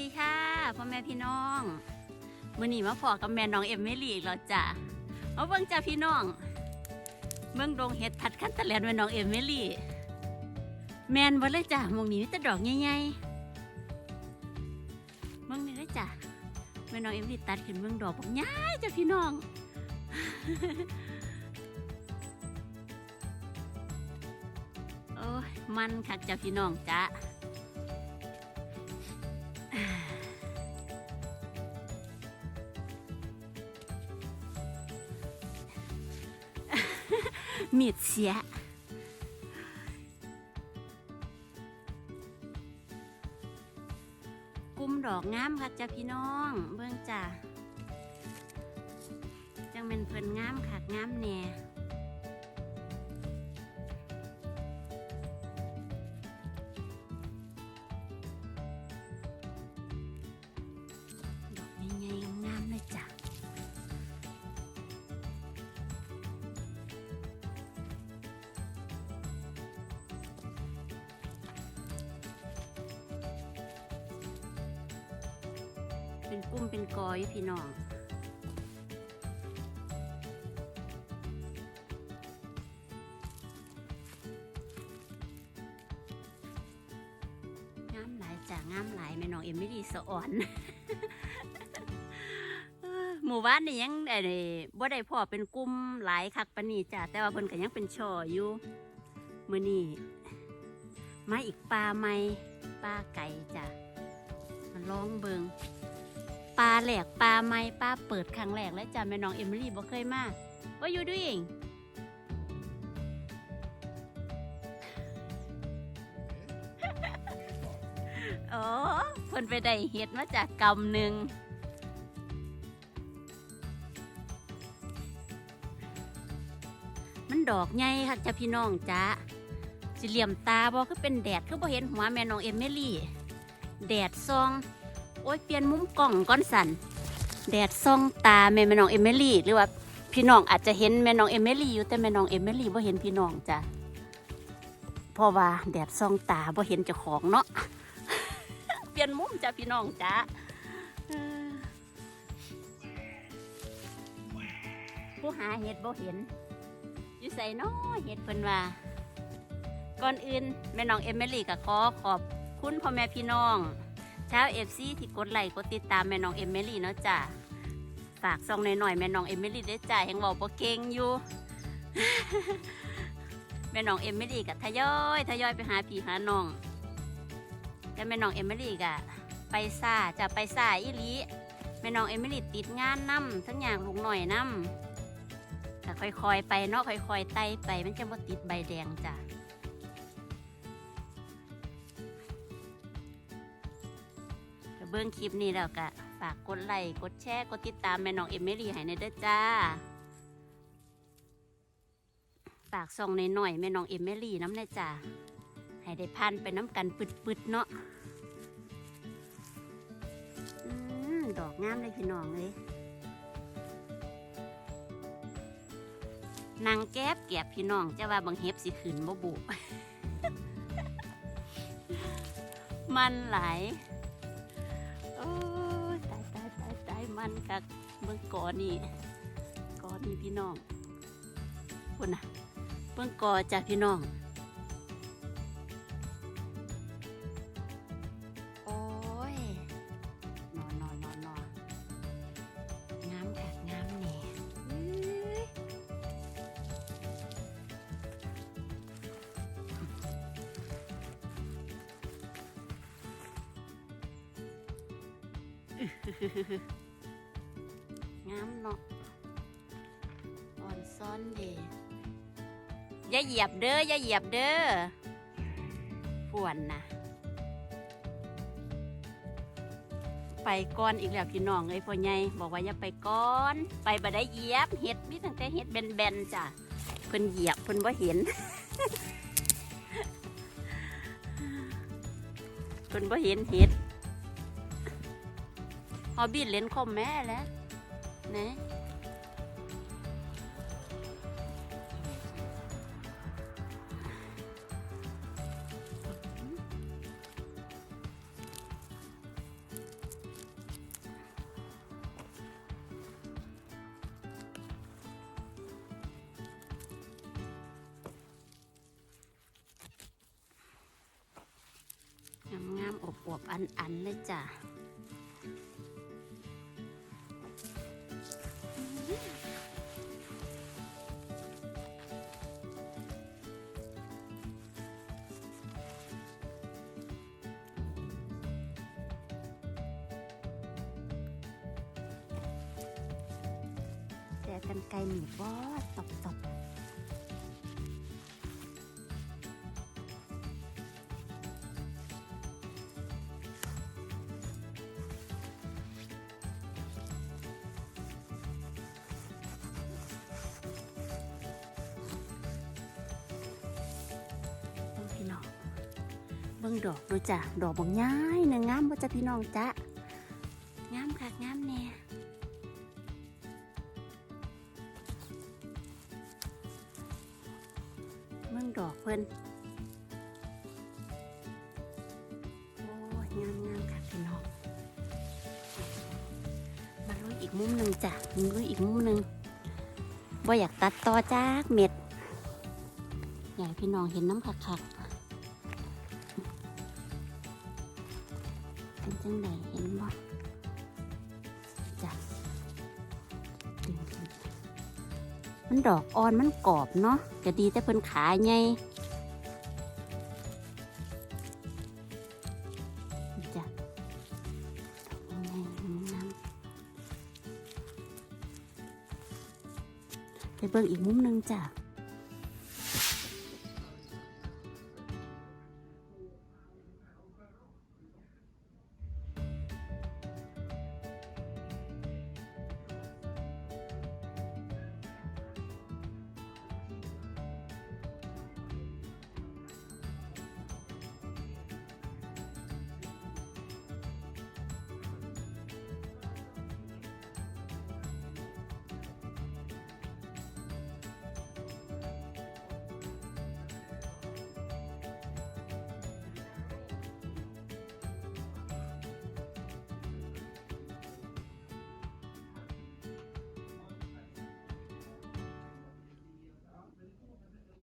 ดีค่ะพ่อแม่พี่น้องมื่อนี้มาพอกับแม่น้องเอ็มเมลี่อีกแล้วจ้ะมาเบิ่งจ้าพี่น้องเบิ่งดงเห็ดผัดขั้นตะแลนแม่น้องเอ็มเมลี่แมนบ่เลยจ้ะมองนี้มีแต่ดอกใหญ่ๆเบิ่งนี่เลยจ้ะแม่น้องเอมเมลี่ตัดขึ้นเบิ่งดอกบักใหญ่จ้ะพี่น้องโอ้ยมันคักจ้ะพี่น้องจ้ะ มีดเสียกุมดอกงามค่ะจ้าพี่น้อง เบื้องจ้าจังเป็นเพิ่นงามค่ะงามแน่ เป็นกุ้มเป็นกอยพี่น้องงามหลายจ้ะงามหลายแม่น้องเอ็มไม่ดีสะอ่อนหมู่บ้านนี่ยังไอ้บ่ได้พอเป็นกลุ่มหลายคักปนีจ้ะแต่ว่าเพิ่นก็ยังเป็นช่ออยู่มื้อนี้มาอีกปลาใหม่ปลาไก่จ้ะมาลองเบิง ปลาแหลกปลาไม้ปลาเปิดครั้งแรกแล้วจ้ะแม่น้องเอมิลี่บ่เคยมา What you doing โอ้เพิ่นไปได้เห็ดมาจากกำหนึ่งมันดอกใหญ่ค่ะจ้ะพี่น้องจ้ะสิเหลี่ยมตาบ่คือเป็นแดดคือบ่เห็นหัวแม่น้องเอมิลี่ แดดซอง โอ้ยเปลี่ยนมุมกล้องก้อนสันแดดส่องตาแม่แม่น้องเอมิลี่หรือว่าพี่น้องอาจจะเห็นแม่น้องเอมิลี่อยู่แต่แม่น้องเอมิลี่บ่เห็นพี่น้องจ้ะเพราะว่าแดดส่องตาบ่เห็นเจ้าของเนาะเปลี่ยนมุมจ้ะพี่น้องจ้ะผู้หาเห็ดบ่เห็น อยู่ใส่น้อเห็ดเพิ่นว่าก่อนอื่นแม่น้องเอมิลี่ก็ขอขอบคุณพ่อแม่พี่น้อง ชาวเอฟซีที่กดไลค์กดติดตามแม่น้องเอมเมลี่เนาะจ้ะฝากซองหน่อยๆแม่น้องเอมเมลี่ได้จ้ะยังบอกบ่เก่งอยู่ แม่น้องเอมเมลี่กับทยอยทยอยไปหาพี่หาน้องแต่แม่น้องเอมเมลี่กะไปซาจะไปซาอีลีแม่น้องเอมเมลี่ติดงานนํทั้งอย่างลุงหน่อยนํก็ค่อยๆไปเนาะค่อยๆไต่ไปมันจะบ่ติดใบแดงจ้ะ เบิ่งคลิปนี้แล้วก็ฝากกดไลค์กดแชร์กดติดตามแม่น้องเอมเมลี่ให้ในเด้อจ้าฝากส่องในหน่อยๆแม่น้องเอมเมลี่น้ำในจ้าให้ได้พันไปน้ำกันปึดๆเนาะดอกงามเลยพี่น้องเลยนางแก๊บแก็บพี่น้องจะว่าบางเฮ็บสิขืนบ่บุ มันหลาย อ้ตายตายตายตายมันกักเบื้องกอนี่กอนี่พี่น้องคนน่ะเบื้องกอจากพี่น้อง งามเนาะอ่อนซ้อนเดอย่าเหยียบเด้ออย่าเหยียบเด้อฝวนนะไปก่อนอีกแล้วพี่น้องเอ้ยพ่อใหญ่บอกว่าอย่าไปก่อน ไปบ่ได้เหยียบเห็ดมีตั้งแต่เห็ดแบนๆจ้ะเพิ่นเหยียบเพิ่นบ่เห็นเพิ่นบ่เห็นเห็ด ฮอบบี้เล่นคอมแม่แล้วนะงามๆอบอวบอันๆเลยจ้ะ กันไกลหนีบอตบตบเบิ่งพี่น้องเบิ่งดอกดูจ้ะดอกบางย้ายนึ่งงามบ่จ้ะพี่น้องจ้ะงามค่ะงามแน่ ดอกเพิ่นโอ้ยงามงามค่ะพี่น้อง มาลุยอีกมุมหนึ่งจ้ะมาลุยอีกมุมหนึ่งว่าอยากตัดต่อจากเม็ดอยากพี่น้องเห็นน้ำคักๆเป็นจังใดเห็นบ่ มันดอกอ่อนมันกรอบเนาะจะดีแต่เพิ่นขาใหญ่จ้ะดอกใหญ่ๆงไปเบิ่งอีกมุมหนึงจ้ะ